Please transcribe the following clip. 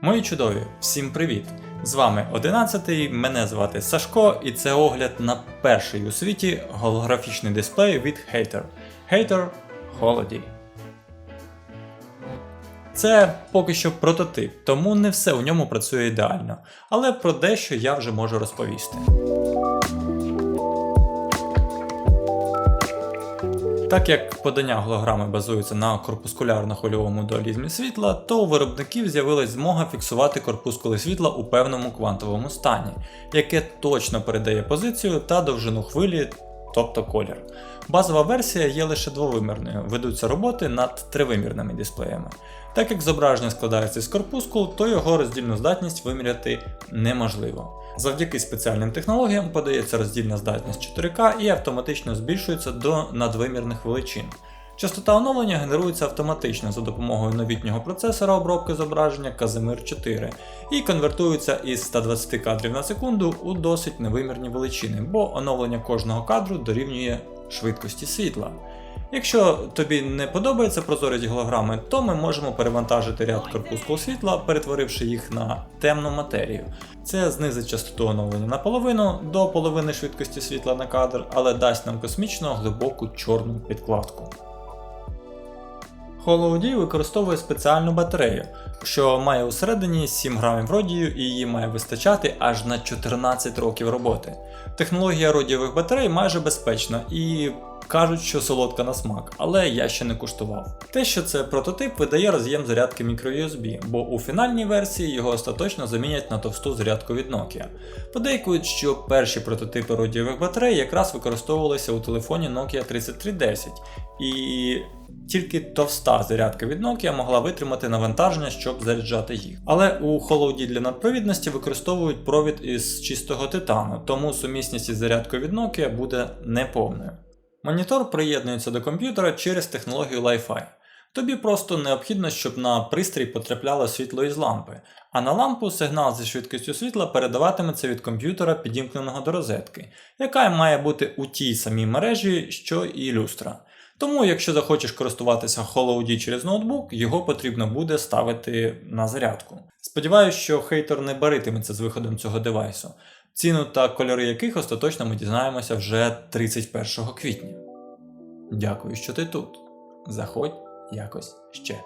Мої чудові, всім привіт! З вами 11-й, мене звати Сашко, і це огляд на перший у світі голографічний дисплей від Hater. Hater Holiday. Це поки що прототип, тому не все у ньому працює ідеально, але про дещо я вже можу розповісти. Так як подання голограми базується на корпускулярно-хвильовому дуалізмі світла, то у виробників з'явилась змога фіксувати корпускули світла у певному квантовому стані, яке точно передає позицію та довжину хвилі, тобто колір. Базова версія є лише двовимірною, ведуться роботи над тривимірними дисплеями. Так як зображення складається з корпускул, то його роздільну здатність виміряти неможливо. Завдяки спеціальним технологіям подається роздільна здатність 4К і автоматично збільшується до надвимірних величин. Частота оновлення генерується автоматично за допомогою новітнього процесора обробки зображення Casimir 4 і конвертується із 120 кадрів на секунду у досить невимірні величини, бо оновлення кожного кадру дорівнює швидкості світла. Якщо тобі не подобається прозорість голограми, то ми можемо перевантажити ряд корпускул світла, перетворивши їх на темну матерію. Це знизить частоту оновлення наполовину до половини швидкості світла на кадр, але дасть нам космічно глибоку чорну підкладку. HoloOD використовує спеціальну батарею, що має усередині 7 грамів родію і її має вистачати аж на 14 років роботи. Технологія родієвих батарей майже безпечна і кажуть, що солодка на смак, але я ще не куштував. Те, що це прототип, видає роз'єм зарядки microUSB, бо у фінальній версії його остаточно замінять на товсту зарядку від Nokia. Подейкують, що перші прототипи родієвих батарей якраз використовувалися у телефоні Nokia 3310, і тільки товста зарядка від Nokia могла витримати навантаження, щоб заряджати їх. Але у холоді для надпровідності використовують провід із чистого титану, тому сумісність із зарядкою від Nokia буде неповною. Монітор приєднується до комп'ютера через технологію Li-Fi. Тобі просто необхідно, щоб на пристрій потрапляло світло із лампи, а на лампу сигнал зі швидкістю світла передаватиметься від комп'ютера, підімкненого до розетки, яка має бути у тій самій мережі, що і люстра. Тому, якщо захочеш користуватися HoloOD через ноутбук, його потрібно буде ставити на зарядку. Сподіваюсь, що хейтер не баритиметься з виходом цього девайсу, ціну та кольори яких остаточно ми дізнаємося вже 31 квітня. Дякую, що ти тут. Заходь якось ще.